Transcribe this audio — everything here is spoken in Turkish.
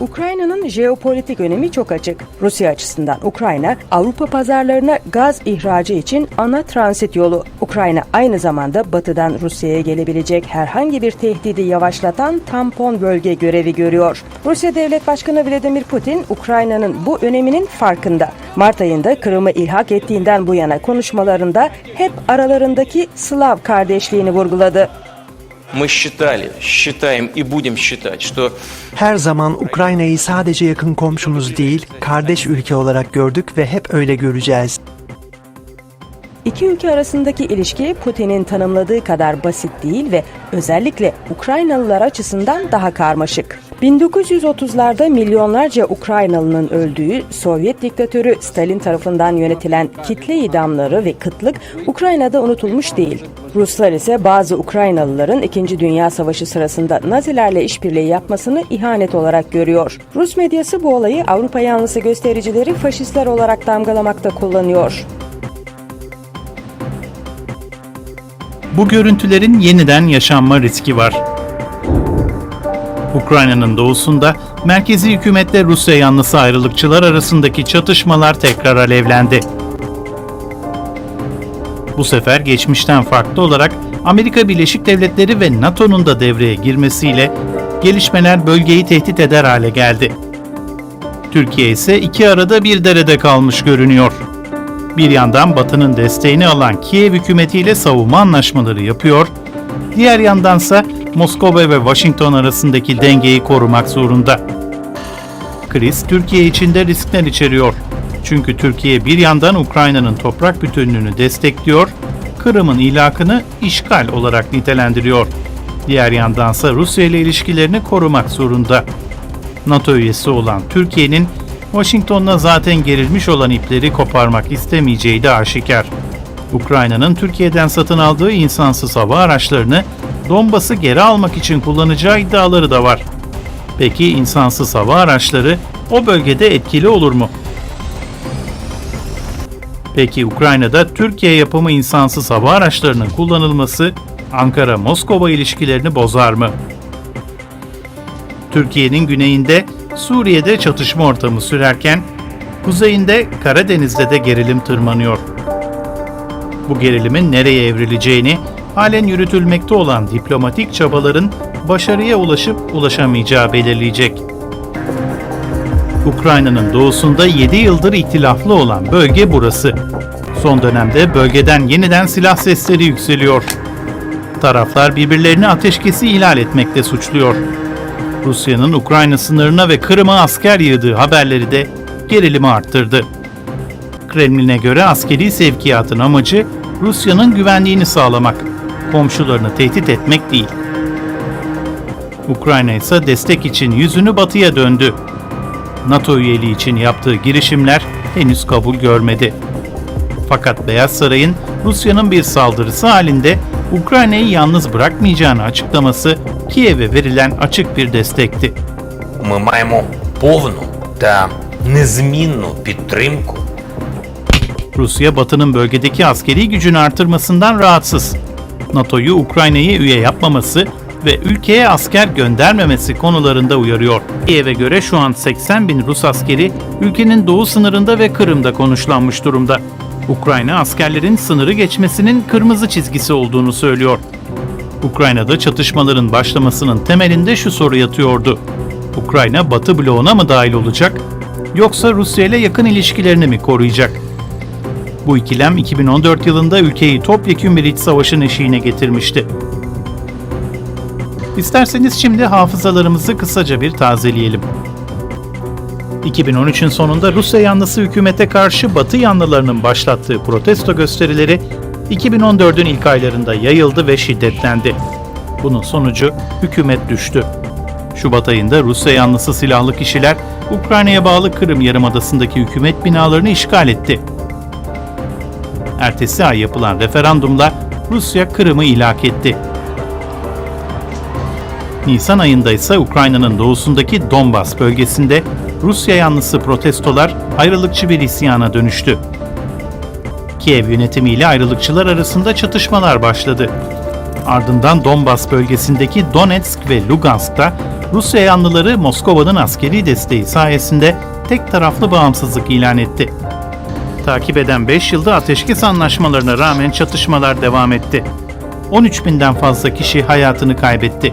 Ukrayna'nın jeopolitik önemi çok açık. Rusya açısından Ukrayna, Avrupa pazarlarına gaz ihracı için ana transit yolu. Ukrayna aynı zamanda batıdan Rusya'ya gelebilecek herhangi bir tehdidi yavaşlatan tampon bölge görevi görüyor. Rusya Devlet Başkanı Vladimir Putin, Ukrayna'nın bu öneminin farkında. Mart ayında Kırım'ı ilhak ettiğinden bu yana konuşmalarında hep aralarındaki Slav kardeşliğini vurguladı. Мы считали, считаем и будем считать, что Her zaman Ukrayna'yı sadece yakın komşumuz değil, kardeş ülke olarak gördük ve hep öyle göreceğiz. İki ülke arasındaki ilişki Putin'in tanımladığı kadar basit değil ve özellikle Ukraynalılar açısından daha karmaşık. 1930'larda milyonlarca Ukraynalı'nın öldüğü Sovyet diktatörü Stalin tarafından yönetilen kitle idamları ve kıtlık Ukrayna'da unutulmuş değil. Ruslar ise bazı Ukraynalıların 2. Dünya Savaşı sırasında Nazilerle işbirliği yapmasını ihanet olarak görüyor. Rus medyası bu olayı Avrupa yanlısı göstericileri faşistler olarak damgalamakta kullanıyor. Bu görüntülerin yeniden yaşanma riski var. Ukrayna'nın doğusunda merkezi hükümetle Rusya yanlısı ayrılıkçılar arasındaki çatışmalar tekrar alevlendi. Bu sefer geçmişten farklı olarak Amerika Birleşik Devletleri ve NATO'nun da devreye girmesiyle gelişmeler bölgeyi tehdit eder hale geldi. Türkiye ise iki arada bir derede kalmış görünüyor. Bir yandan Batı'nın desteğini alan Kiev hükümetiyle savunma anlaşmaları yapıyor, diğer yandansa Moskova ve Washington arasındaki dengeyi korumak zorunda. Kriz Türkiye için de riskler içeriyor. Çünkü Türkiye bir yandan Ukrayna'nın toprak bütünlüğünü destekliyor, Kırım'ın ilakını işgal olarak nitelendiriyor. Diğer yandansa Rusya ile ilişkilerini korumak zorunda. NATO üyesi olan Türkiye'nin Washington'la zaten gerilmiş olan ipleri koparmak istemeyeceği de aşikar. Ukrayna'nın Türkiye'den satın aldığı insansız hava araçlarını Donbas'ı geri almak için kullanacağı iddiaları da var. Peki insansız hava araçları o bölgede etkili olur mu? Peki Ukrayna'da Türkiye yapımı insansız hava araçlarının kullanılması Ankara-Moskova ilişkilerini bozar mı? Türkiye'nin güneyinde Suriye'de çatışma ortamı sürerken kuzeyinde Karadeniz'de de gerilim tırmanıyor. Bu gerilimin nereye evrileceğini halen yürütülmekte olan diplomatik çabaların başarıya ulaşıp ulaşamayacağı belirleyecek. Ukrayna'nın doğusunda 7 yıldır ihtilaflı olan bölge burası. Son dönemde bölgeden yeniden silah sesleri yükseliyor. Taraflar birbirlerini ateşkesi ihlal etmekle suçluyor. Rusya'nın Ukrayna sınırına ve Kırım'a asker yığdığı haberleri de gerilimi arttırdı. Kremlin'e göre askeri sevkiyatın amacı Rusya'nın güvenliğini sağlamak, komşularını tehdit etmek değil. Ukrayna ise destek için yüzünü batıya döndü. NATO üyeliği için yaptığı girişimler henüz kabul görmedi. Fakat Beyaz Saray'ın Rusya'nın bir saldırısı halinde Ukrayna'yı yalnız bırakmayacağını açıklaması Kiev'e verilen açık bir destekti. Ми маємо повну та незмінну підтримку Rusya Batı'nın bölgedeki askeri gücünü artırmasından rahatsız. NATO'yu Ukrayna'yı üye yapmaması ve ülkeye asker göndermemesi konularında uyarıyor. Kiev'e göre şu an 80 bin Rus askeri ülkenin doğu sınırında ve Kırım'da konuşlanmış durumda. Ukrayna askerlerin sınırı geçmesinin kırmızı çizgisi olduğunu söylüyor. Ukrayna'da çatışmaların başlamasının temelinde şu soru yatıyordu. Ukrayna Batı bloğuna mı dahil olacak yoksa Rusya ile yakın ilişkilerini mi koruyacak? Bu ikilem 2014 yılında ülkeyi topyekün bir iç savaşın eşiğine getirmişti. İsterseniz şimdi hafızalarımızı kısaca bir tazeleyelim. 2013'ün sonunda Rusya yanlısı hükümete karşı Batı yanlılarının başlattığı protesto gösterileri 2014'ün ilk aylarında yayıldı ve şiddetlendi. Bunun sonucu hükümet düştü. Şubat ayında Rusya yanlısı silahlı kişiler Ukrayna'ya bağlı Kırım Yarımadası'ndaki hükümet binalarını işgal etti. Ertesi ay yapılan referandumla Rusya Kırım'ı ilhak etti. Nisan ayında ise Ukrayna'nın doğusundaki Donbas bölgesinde Rusya yanlısı protestolar ayrılıkçı bir isyana dönüştü. Kiev yönetimiyle ayrılıkçılar arasında çatışmalar başladı. Ardından Donbas bölgesindeki Donetsk ve Lugansk'ta Rusya yanlıları Moskova'nın askeri desteği sayesinde tek taraflı bağımsızlık ilan etti. Takip eden 5 yılda ateşkes anlaşmalarına rağmen çatışmalar devam etti. 13 binden fazla kişi hayatını kaybetti.